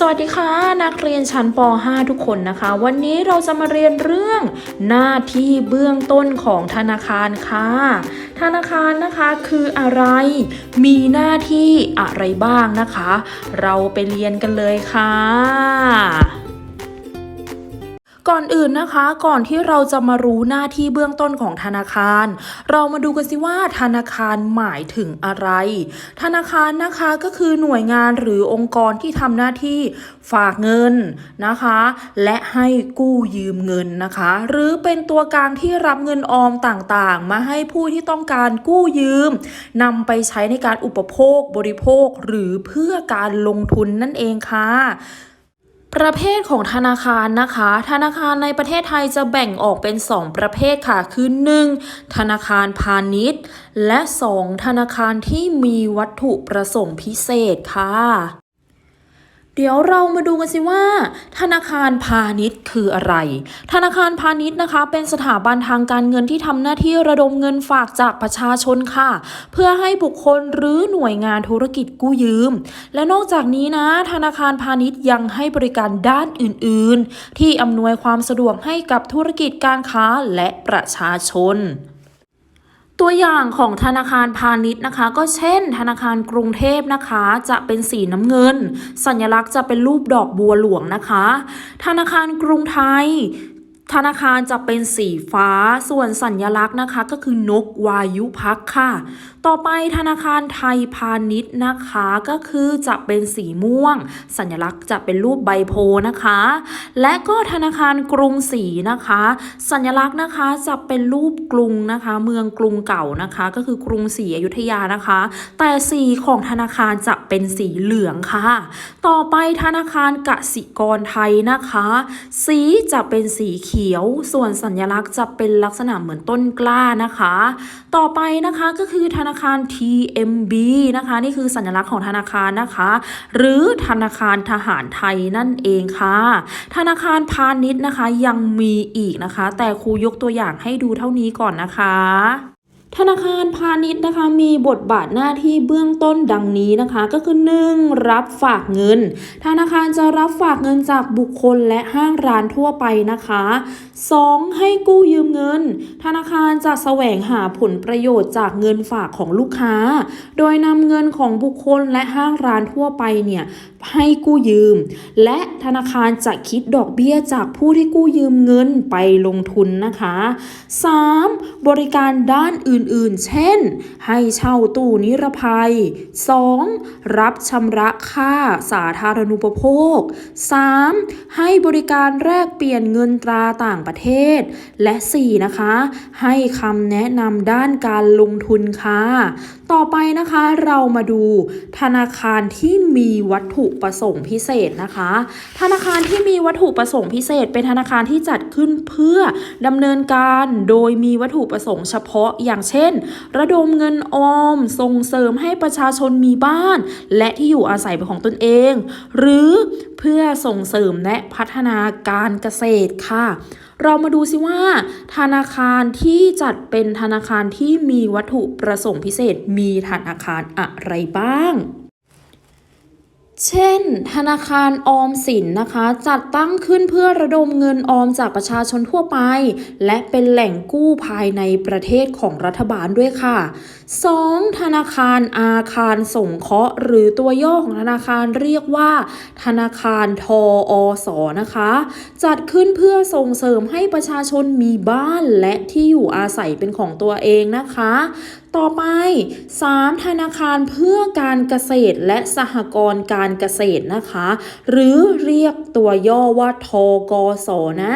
สวัสดีค่ะ นักเรียนชั้นป .5 ทุกคนนะคะ วันนี้เราจะมาเรียนเรื่องหน้าที่เบื้องต้นของธนาคารค่ะ ธนาคารนะคะคืออะไร มีหน้าที่อะไรบ้างนะคะ เราไปเรียนกันเลยค่ะ ก่อนอื่นนะคะก่อนที่เราจะมารู้หน้าที่เบื้องต้นของธนาคาร เรามาดูกันสิว่าธนาคารหมายถึงอะไร ธนาคารนะคะก็คือหน่วยงานหรือองค์กรที่ทำหน้าที่ฝากเงินนะคะ และให้กู้ยืมเงินนะคะ หรือเป็นตัวกลางที่รับเงินออมต่างๆ มาให้ผู้ที่ต้องการกู้ยืมนำไปใช้ในการอุปโภคบริโภคหรือเพื่อการลงทุนนั่นเองค่ะ ประเภทของธนาคารนะคะ ธนาคารในประเทศไทยจะแบ่งออกเป็น 2 ประเภทค่ะ คือ 1. ธนาคารพาณิชย์ และ 2. ธนาคารที่มีวัตถุประสงค์พิเศษค่ะ เดี๋ยวเรามาดูกันสิว่า ธนาคารพาณิชย์คืออะไร ธนาคารพาณิชย์นะคะ เป็นสถาบันทางการเงินที่ทำหน้าที่ระดมเงินฝากจากประชาชนค่ะ เพื่อให้บุคคลหรือหน่วยงานธุรกิจกู้ยืม และนอกจากนี้นะ ธนาคารพาณิชย์ยังให้บริการด้านอื่น ๆ ที่อำนวยความสะดวกให้กับธุรกิจการค้าและประชาชน ตัวอย่างของธนาคารพาณิชย์นะคะ ก็เช่น ธนาคารกรุงเทพนะคะ จะเป็นสีน้ำเงิน สัญลักษณ์จะเป็นรูปดอกบัวหลวงนะคะ ธนาคารกรุงไทย ธนาคารจะเป็นสีฟ้าส่วนสัญลักษณ์นะคะ ก็คือนกวายุพักค่ะ ต่อไปธนาคารไทยพาณิชย์นะคะก็คือจะเป็นสีม่วง สัญลักษณ์จะเป็นรูปใบโพนะคะ และก็ธนาคารกรุงศรีนะคะ สัญลักษณ์นะคะจะเป็นรูปกรุงนะคะ เมืองกรุงเก่านะคะ ก็คือกรุงศรีอยุธยานะคะ แต่สีของธนาคารจะเป็นสีเหลืองค่ะ ต่อไปธนาคารกสิกรไทยนะคะ สีจะเป็นสีเขียวขียว ส่วนสัญลักษณ์จะเป็นลักษณะเหมือนต้นกล้านะคะ ต่อไปนะคะก็คือธนาคาร TMB นะคะ นี่คือสัญลักษณ์ของธนาคารนะคะ หรือธนาคารทหารไทยนั่นเองค่ะ ธนาคารพาณิชย์นะคะยังมีอีกนะคะ แต่ครูยกตัวอย่างให้ดูเท่านี้ก่อนนะคะ ธนาคารพาณิชย์นะคะมีบทบาทหน้าที่เบื้องต้นดังนี้นะคะ ก็คือ 1. รับฝากเงิน ธนาคารจะรับฝากเงินจากบุคคลและห้างร้านทั่วไปนะคะ 2. ให้กู้ยืมเงิน ธนาคารจะแสวงหาผลประโยชน์จากเงินฝากของลูกค้า โดยนำเงินของบุคคลและห้างร้านทั่วไปเนี่ย ให้กู้ยืม และธนาคารจะคิดดอกเบี้ยจากผู้ที่กู้ยืมเงินไปลงทุนนะคะ 3. บริการด้านอื่นๆ เช่น ให้เช่าตู้นิรภัย 2. รับชำระค่าสาธารณูปโภค 3. ให้บริการแลกเปลี่ยนเงินตราต่างประเทศ และ 4. นะคะ ให้คำแนะนำด้านการลงทุนค่ะ ต่อไปนะคะเรามาดูธนาคารที่มีวัตถุประสงค์พิเศษนะคะ ธนาคารที่มีวัตถุประสงค์พิเศษ เป็นธนาคารที่จัดขึ้นเพื่อดำเนินการโดยมีวัตถุประสงค์เฉพาะอย่างเช่น ระดมเงินออมส่งเสริมให้ประชาชนมีบ้าน และที่อยู่อาศัยเป็นของตนเอง หรือเพื่อส่งเสริมและพัฒนาการเกษตรค่ะ เรามาดูสิว่า ธนาคารที่จัดเป็นธนาคารที่มีวัตถุประสงค์พิเศษมีธนาคารอะไรบ้าง เช่น ธนาคารออมสินนะคะ จัดตั้งขึ้นเพื่อระดมเงินออมจากประชาชนทั่วไป และเป็นแหล่งกู้ภายในประเทศของรัฐบาลด้วยค่ะ 2. ธนาคารอาคารสงเคราะห์ หรือตัวย่อของธนาคารเรียกว่า ธนาคารทออสอนะคะ จัดขึ้นเพื่อส่งเสริมให้ประชาชนมีบ้านและที่อยู่อาศัยเป็นของตัวเองนะคะ ต่อไป 3. ธนาคารเพื่อการเกษตรและสหกรณ์การเกษตรนะคะ หรือเรียกตัวย่อว่าทกสนะ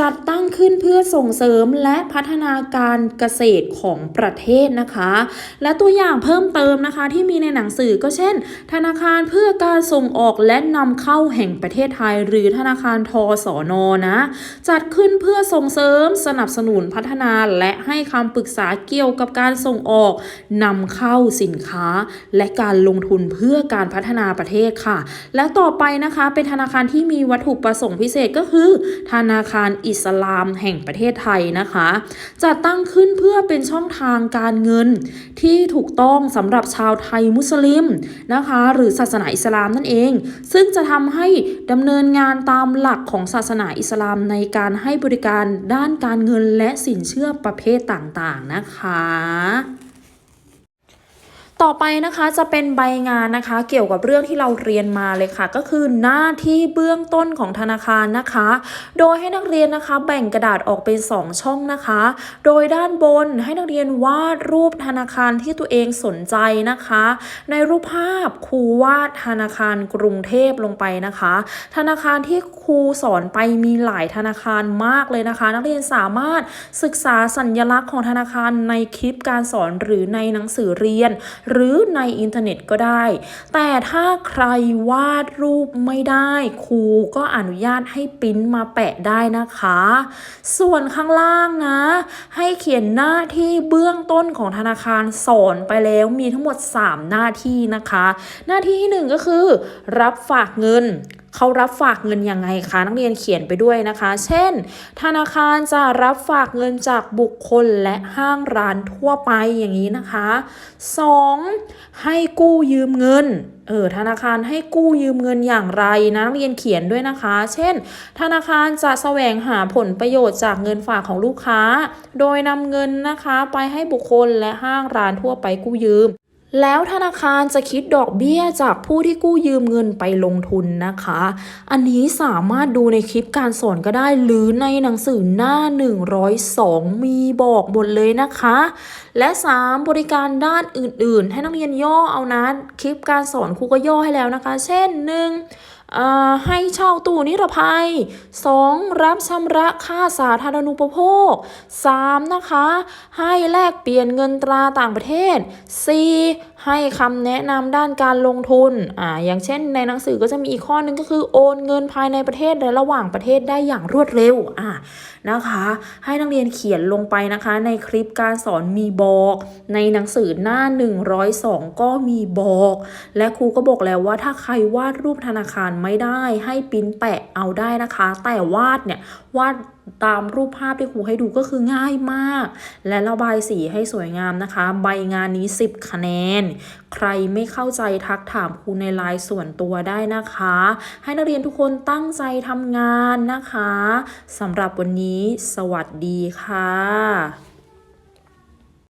จัดตั้งขึ้นเพื่อส่งเสริมและพัฒนาการเกษตรของประเทศนะคะ และตัวอย่างเพิ่มเติมนะคะที่มีในหนังสือก็เช่น ธนาคารเพื่อการส่งออกและนำเข้าแห่งประเทศไทย หรือธนาคารทสอนนะ จัดขึ้นเพื่อส่งเสริมสนับสนุนพัฒนาและให้คำปรึกษาเกี่ยวกับการส่งออกนำเข้าสินค้า และการลงทุนเพื่อการพัฒนาประเทศค่ะ และต่อไปนะคะเป็นธนาคารที่มีวัตถุประสงค์พิเศษก็คือ ธนาคารอิสลามแห่งประเทศไทยนะคะ จัดตั้งขึ้นเพื่อเป็นช่องทางการเงินที่ถูกต้องสำหรับชาวไทยมุสลิมนะคะ หรือศาสนาอิสลามนั่นเอง ซึ่งจะทำให้ดำเนินงานตามหลักของศาสนาอิสลามในการให้บริการด้านการเงินและสินเชื่อประเภทต่างๆนะคะ ต่อไปนะคะจะเป็นใบงานนะคะ เกี่ยวกับเรื่องที่เราเรียนมาเลยค่ะ ก็คือหน้าที่เบื้องต้นของธนาคารนะคะ โดยให้นักเรียนนะคะ แบ่งกระดาษออกเป็น 2 ช่องนะคะ โดยด้านบนให้นักเรียนวาดรูปธนาคารที่ตัวเองสนใจนะคะ ในรูปภาพครูวาดธนาคารกรุงเทพลงไปนะคะ ธนาคารที่ครูสอนไปมีหลายธนาคารมากเลยนะคะ นักเรียนสามารถศึกษาสัญลักษณ์ของธนาคารในคลิปการสอนหรือในหนังสือเรียนหรือในอินเทอร์เน็ตก็ได้ แต่ถ้าใครวาดรูปไม่ได้ครูก็อนุญาตให้ปิ้นมาแปะได้นะคะ ส่วนข้างล่างนะ ให้เขียนหน้าที่เบื้องต้นของธนาคารสอนไปแล้วมีทั้งหมด 3 หน้าที่นะคะ หน้าที่ที่หนึ่งก็คือ รับฝากเงิน เขารับฝากเงินยังไงคะนักเรียนเขียนไปด้วยนะคะ เช่น ธนาคารจะรับฝากเงินจากบุคคลและห้างร้านทั่วไปอย่างนี้นะคะ 2. ให้กู้ยืมเงินเออธนาคารให้กู้ยืมเงินอย่างไรนะนักเรียนเขียนด้วยนะคะ เช่น ธนาคารจะแสวงหาผลประโยชน์จากเงินฝากของลูกค้า โดยนำเงินนะคะ ไปให้บุคคลและห้างร้านทั่วไปกู้ยืม แล้วธนาคารจะคิดดอกเบี้ยจากผู้ที่กู้ยืมเงินไปลงทุนนะคะ อันนี้สามารถดูในคลิปการสอนก็ได้ หรือในหนังสือหน้า 102 มีบอกหมดเลยนะคะ และ 3 บริการด้านอื่นๆ ให้นักเรียนย่อเอานะ คลิปการสอนครูก็ย่อให้แล้วนะคะ เช่น 1. ให้เช่าตู้นิรภัย 2. รับชำระค่าสาธารณูปโภค 3. นะคะ ให้แลกเปลี่ยนเงินตราต่างประเทศ 4. ให้คำแนะนำด้านการลงทุนอ่าอย่างเช่นในหนังสือก็จะมีอีกข้อหนึงก็คือโอนเงินภายในประเทศและระหว่างประเทศได้อย่างรวดเร็วอ่านะคะ ให้นักเรียนเขียนลงไปนะคะ ในคลิปการสอนมีบอก ในหนังสือหน้า 102 ก็มีบอก และครูก็บอกแล้วว่าถ้าใครวาดรูปธนาคารไม่ได้ ให้ปิ้นแปะเอาได้นะคะ แต่วาดเนี่ยวาด ตามรูปภาพที่ครูให้ดูก็คือง่ายมาก และระบายสีให้สวยงามนะคะ ใบงานนี้ 10 คะแนน ใครไม่เข้าใจทักถามครูในไลน์ส่วนตัวได้นะคะ ให้นักเรียนทุกคนตั้งใจทำงานนะคะสำหรับวันนี้ สวัสดีค่ะ